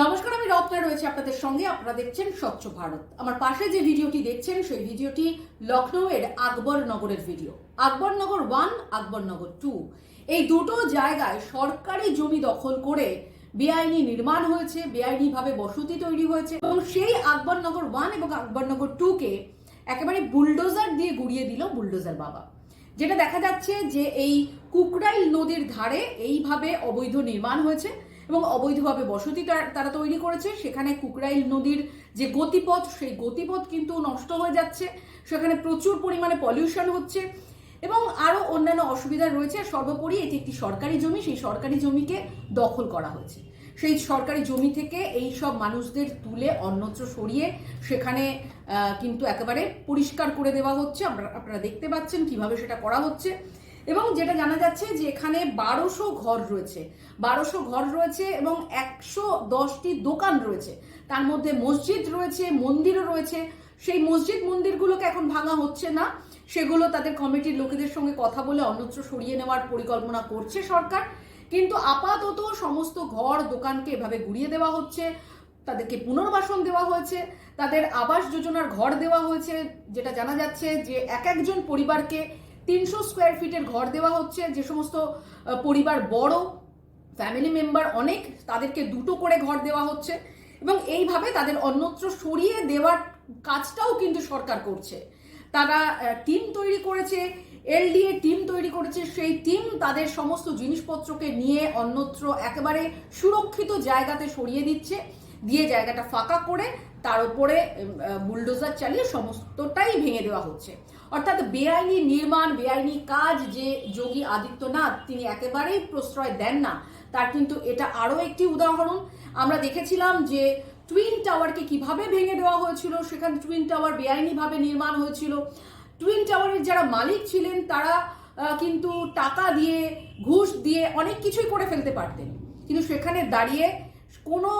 নমস্কার, আমি রত্না রয়েছে আপনাদের সঙ্গে। আপনারা দেখছেন স্বচ্ছ ভারত। আমার পাশে যে ভিডিওটি দেখছেন, সেই ভিডিওটি লখনৌয়ের Akbar Nagar video Akbar Nagar one Akbar Nagar two এই দুটো জায়গায় সরকারি জমি দখল করে বেআইনি নির্মাণ হয়েছে, বেআইনিভাবে বসতি তৈরি হয়েছে। এবং সেই আকবর নগর ওয়ান এবং আকবর নগর টু কে একেবারে বুলডোজার দিয়ে গুড়িয়ে দিল বুলডোজার বাবা। যেটা দেখা যাচ্ছে যে এই কুকরাইল নদীর ধারে এইভাবে অবৈধ নির্মাণ হয়েছে। এবং অবৈধভাবে বসতি তারা, তৈরি করেছে। সেখানে কুকরাইল নদীর যে গতিপথ, সেই গতিপথ কিন্তু নষ্ট হয়ে যাচ্ছে। সেখানে প্রচুর পরিমাণে পলিউশন হচ্ছে এবং আরও অন্যান্য অসুবিধা রয়েছে। সর্বোপরি এটি একটি সরকারি জমি, সেই সরকারি জমিকে দখল করা হয়েছে। সেই সরকারি জমি থেকে এই সব মানুষদের তুলে, অন্যত্র সরিয়ে সেখানে কিন্তু একেবারে পরিষ্কার করে দেওয়া হচ্ছে। আপনারা দেখতে পাচ্ছেন কীভাবে সেটা করা হচ্ছে। এবং যেটা জানা যাচ্ছে যে এখানে বারোশো ঘর রয়েছে। বারোশো ঘর রয়েছে এবং একশো দশটি দোকান রয়েছে। তার মধ্যে মসজিদ রয়েছে, মন্দিরও রয়েছে। সেই মসজিদ মন্দিরগুলোকে এখন ভাঙা হচ্ছে না। সেগুলো তাদের কমিটির লোকেদের সঙ্গে কথা বলে অন্যত্র সরিয়ে নেওয়ার পরিকল্পনা করছে সরকার। কিন্তু আপাতত সমস্ত ঘর, দোকানকে এভাবে ঘুরিয়ে দেওয়া হচ্ছে। তাদেরকে পুনর্বাসন দেওয়া হয়েছে। তাদের আবাস যোজনার ঘর দেওয়া হয়েছে। যেটা জানা যাচ্ছে যে এক একজন পরিবারকে তিনশো স্কোয়ার ফিটের ঘর দেওয়া হচ্ছে। যে সমস্ত পরিবার বড় ফ্যামিলি মেম্বার অনেক, তাদেরকে দুটো করে ঘর দেওয়া হচ্ছে এবং এইভাবে তাদের অন্যত্র সরিয়ে দেওয়ার কাজটাও কিন্তু সরকার করছে। তারা টিম তৈরি করেছে এলডিএ টিম তৈরি করেছে, সেই টিম তাদের সমস্ত জিনিসপত্রকে নিয়ে অন্যত্র একেবারে সুরক্ষিত জায়গাতে সরিয়ে দিচ্ছে, দিয়ে জায়গাটা ফাঁকা করে তার উপরে বুলডোজার চালিয়ে সমস্তটাই ভেঙে দেওয়া হচ্ছে। অর্থাৎ বেআইনি নির্মাণ, বেআইনি কাজ যে যোগী আদিত্যনাথ, তিনি একেবারেই প্রশ্রয় দেন না। তার কিন্তু এটা আরও একটি উদাহরণ। আমরা দেখেছিলাম যে টুইন টাওয়ারকে কীভাবে ভেঙে দেওয়া হয়েছিল, সেখানে টুইন টাওয়ার বেআইনিভাবে নির্মাণ হয়েছিল। টুইন টাওয়ারের যারা মালিক ছিলেন, তারা কিন্তু টাকা দিয়ে, ঘুষ দিয়ে অনেক কিছুই করে ফেলতে পারতেন। কিন্তু সেখানে দাঁড়িয়ে কোনো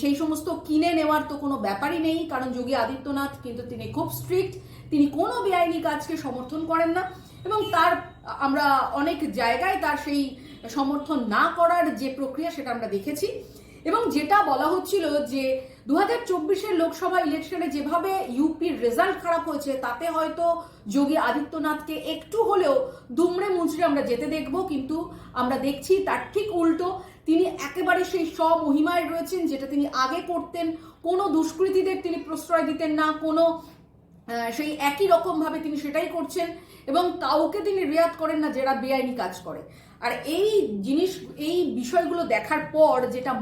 সেই সমস্ত কিনে নেওয়ার তো কোনো ব্যাপারই নেই, কারণ যোগী আদিত্যনাথ কিন্তু তিনি খুব স্ট্রিক্ট তিনি কোনো বেআইনি কাজকে সমর্থন করেন না এবং তার, আমরা অনেক জায়গায় তার সেই সমর্থন না করার যে প্রক্রিয়া সেটা আমরা দেখেছি এবং যেটা বলা হচ্ছিল যে দু হাজার চব্বিশের লোকসভা ইলেকশনে যেভাবে ইউপির রেজাল্ট খারাপ হয়েছে, তাতে হয়তো যোগী আদিত্যনাথকে একটু হলেও দুমড়ে মুচড়ে আমরা যেতে দেখব, কিন্তু আমরা দেখছি তার ঠিক উল্টো তিনি একেবারে সেই স্বমহিমায় রয়েছেন, যেটা তিনি আগে করতেন। কোনো দুষ্কৃতীদের তিনি প্রশ্রয় দিতেন না, কোনো সেই একই রকম ভাবে তিনি সেটাই করছেন এবং কাউকে তিনি রেয়াত করেন না যারা বেআইনি কাজ করে। আর এই জিনিস, এই বিষয়গুলো দেখার পর যেটা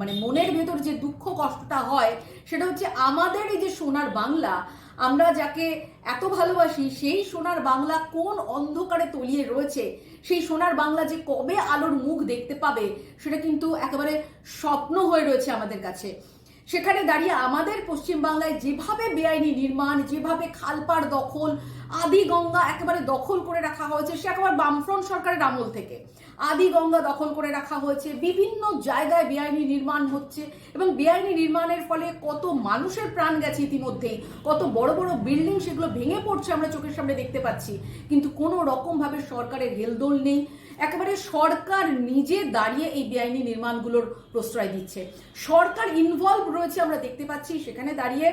মানে মনের ভেতর যে দুঃখ কষ্টটা হয়, সেটা হচ্ছে আমাদের এই যে সোনার বাংলা আমরা যাকে এত ভালোবাসি, সেই সোনার বাংলা কোন অন্ধকারে তলিয়ে রয়েছে? সেই সোনার বাংলা যে কবে আলোর মুখ দেখতে পাবে, সেটা কিন্তু একেবারে স্বপ্ন হয়ে রয়েছে আমাদের কাছে। সেখানে দাঁড়িয়ে আমাদের পশ্চিমবাংলায় যেভাবে বেআইনি নির্মাণ, যেভাবে খালপাড় দখল, আদি গঙ্গা একেবারে দখল করে রাখা হয়েছে, সে একেবারে বামফ্রন্ট সরকারের আমল থেকে। আদি গঙ্গা দখল করে রাখা হয়েছে। বিভিন্ন জায়গায় বেআইনি নির্মাণ হচ্ছে এবং বেআইনি নির্মাণের ফলে কত মানুষের প্রাণ গেছে ইতিমধ্যেই। কত বড় বড় বিল্ডিং সেগুলো ভেঙে পড়ছে আমরা চোখের সামনে দেখতে পাচ্ছি। কিন্তু কোনো রকমভাবে সরকারের হেলদোল নেই। একেবারে সরকার নিজে দাঁড়িয়ে এই বেআইনি নির্মাণগুলোর প্রশ্রয় দিচ্ছে। সরকার ইনভলভ রয়েছে আমরা দেখতে পাচ্ছি। সেখানে দাঁড়িয়ে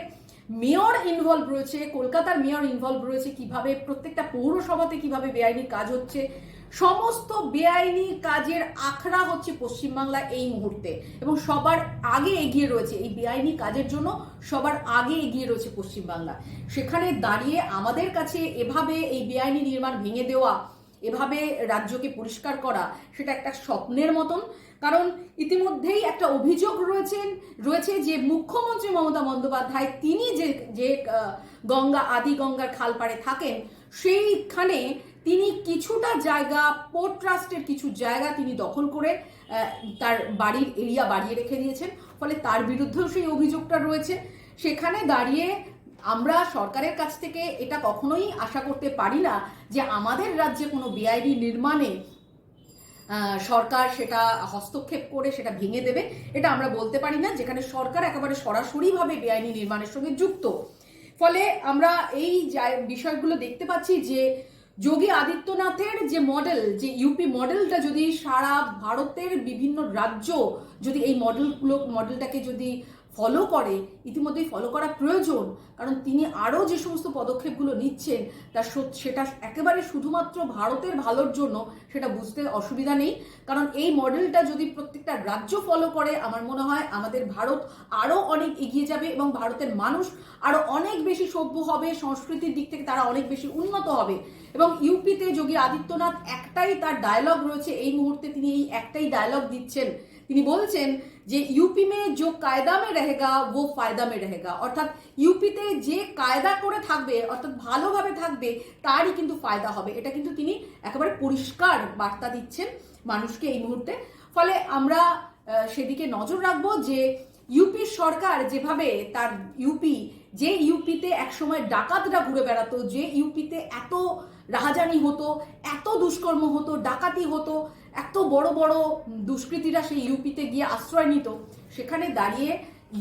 মেয়র ইনভলভ রয়েছে। কলকাতার মেয়র ইনভলভ রয়েছে। কীভাবে প্রত্যেকটা পৌরসভাতে কীভাবে বেআইনি কাজ হচ্ছে। সমস্ত বেআইনি কাজের আখড়া হচ্ছে পশ্চিমবাংলা এই মুহূর্তে। এবং সবার আগে এগিয়ে রয়েছে, এই বেআইনি কাজের জন্য সবার আগে এগিয়ে রয়েছে পশ্চিমবাংলা। সেখানে দাঁড়িয়ে আমাদের কাছে এভাবে এই বেআইনি নির্মাণ ভেঙে দেওয়া, এভাবে রাজ্যকে পরিষ্কার করা, সেটা একটা স্বপ্নের মতন। কারণ ইতিমধ্যেই একটা অভিযোগ রয়েছেন, রয়েছে যে মুখ্যমন্ত্রী মমতা বন্দ্যোপাধ্যায়, তিনি যে যে গঙ্গা, আদি গঙ্গার খাল পাড়ে থাকেন, সেইখানে তিনি কিছুটা জায়গা, পোর্ট ট্রাস্টের কিছু জায়গা তিনি দখল করে তার বাড়ির এরিয়া বাড়িয়ে রেখে দিয়েছেন। ফলে তার বিরুদ্ধেও সেই অভিযোগটা রয়েছে। সেখানে দাঁড়িয়ে আমরা সরকারের কাছ থেকে এটা কখনোই আশা করতে পারি না যে আমাদের রাজ্যে কোনো বেআইনি নির্মাণে সরকার সেটা হস্তক্ষেপ করে সেটা ভেঙে দেবে। এটা আমরা বলতে পারি না, যেখানে সরকার একেবারে সরাসরিভাবে বেআইনি নির্মাণের সঙ্গে যুক্ত। ফলে আমরা এই বিষয়গুলো দেখতে পাচ্ছি যে যোগী আদিত্যনাথের যে মডেল যে ইউপি মডেলটা যদি সারা ভারতের বিভিন্ন রাজ্য যদি এই মডেলগুলো মডেলটাকে যদি ফলো করে, ইতিমধ্যেই ফলো করা প্রয়োজন। কারণ তিনি আরও যে সমস্ত পদক্ষেপগুলো নিচ্ছেন, তা সেটা একেবারে শুধুমাত্র ভারতের ভালোর জন্য সেটা বুঝতে অসুবিধা নেই। কারণ এই মডেলটা যদি প্রত্যেকটা রাজ্য ফলো করে, আমার মনে হয় আমাদের ভারত আরও অনেক এগিয়ে যাবে এবং ভারতের মানুষ আরও অনেক বেশি সভ্য হবে, সংস্কৃতির দিক থেকে তারা অনেক বেশি উন্নত হবে। এবং ইউপিতে যোগী আদিত্যনাথ একটাই তার ডায়লগ রয়েছে, এই মুহূর্তে তিনি এই একটাই ডায়লগ দিচ্ছেন। তিনি বলছেন যে ইউপি মে যে কায়দা মে রহেগা, ও ফায়দা মে রহেগা। অর্থাৎ ইউপিতে যে কায়দা করে থাকবে, অর্থাৎ ভালোভাবে থাকবে, তারই কিন্তু ফায়দা হবে। এটা কিন্তু তিনি একেবারে পরিষ্কার বার্তা দিচ্ছেন মানুষকে এই মুহূর্তে। ফলে আমরা সেদিকে নজর রাখব যে ইউপি সরকার যেভাবে তার ইউপি যে ইউপিতে একসময় ডাকাতরা ঘুরে বেড়াতো, যে ইউপিতে এত রাহাজানি হতো, এত দুষ্কর্ম হতো, ডাকাতি হতো এত বড় বড় দুষ্কৃতীরা সেই ইউপিতে গিয়ে আশ্রয় নিত। সেখানে দাঁড়িয়ে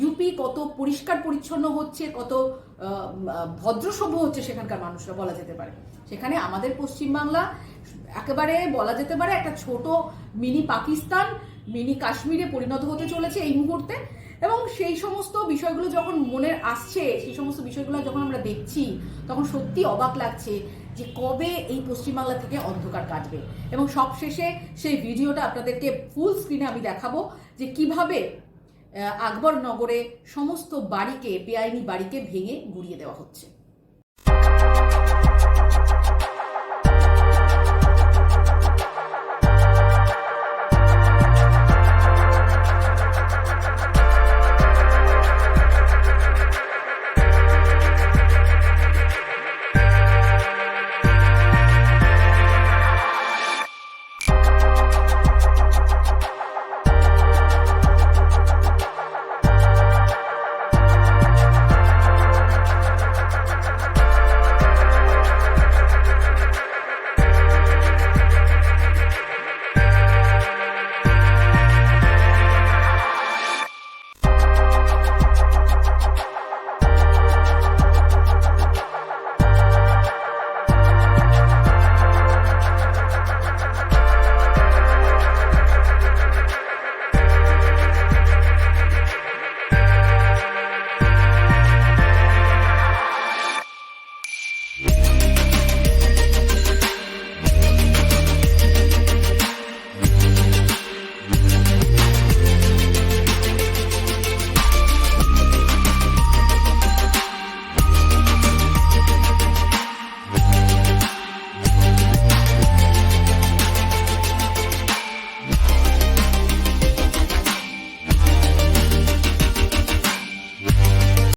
ইউপি কত পরিষ্কার পরিচ্ছন্ন হচ্ছে, কত ভদ্রসভ্য হচ্ছে সেখানকার মানুষরা বলা যেতে পারে। সেখানে আমাদের পশ্চিমবাংলা একেবারে বলা যেতে পারে একটা ছোট মিনি পাকিস্তান, মিনি কাশ্মীরে পরিণত হতে চলেছে এই মুহূর্তে। এবং সেই সমস্ত বিষয়গুলো যখন মনে আসছে সেই সমস্ত বিষয়গুলো যখন আমরা দেখছি তখন সত্যি অবাক লাগছে যে কবে এই পশ্চিমবাংলা থেকে অন্ধকার কাটবে। এবং সবশেষে সেই ভিডিওটা আপনাদেরকে ফুল স্ক্রিনে আমি দেখাবো যে কীভাবে আহ, আকবর নগরে সমস্ত বাড়িকে বেআইনি বাড়িকে ভেঙে গুড়িয়ে দেওয়া হচ্ছে।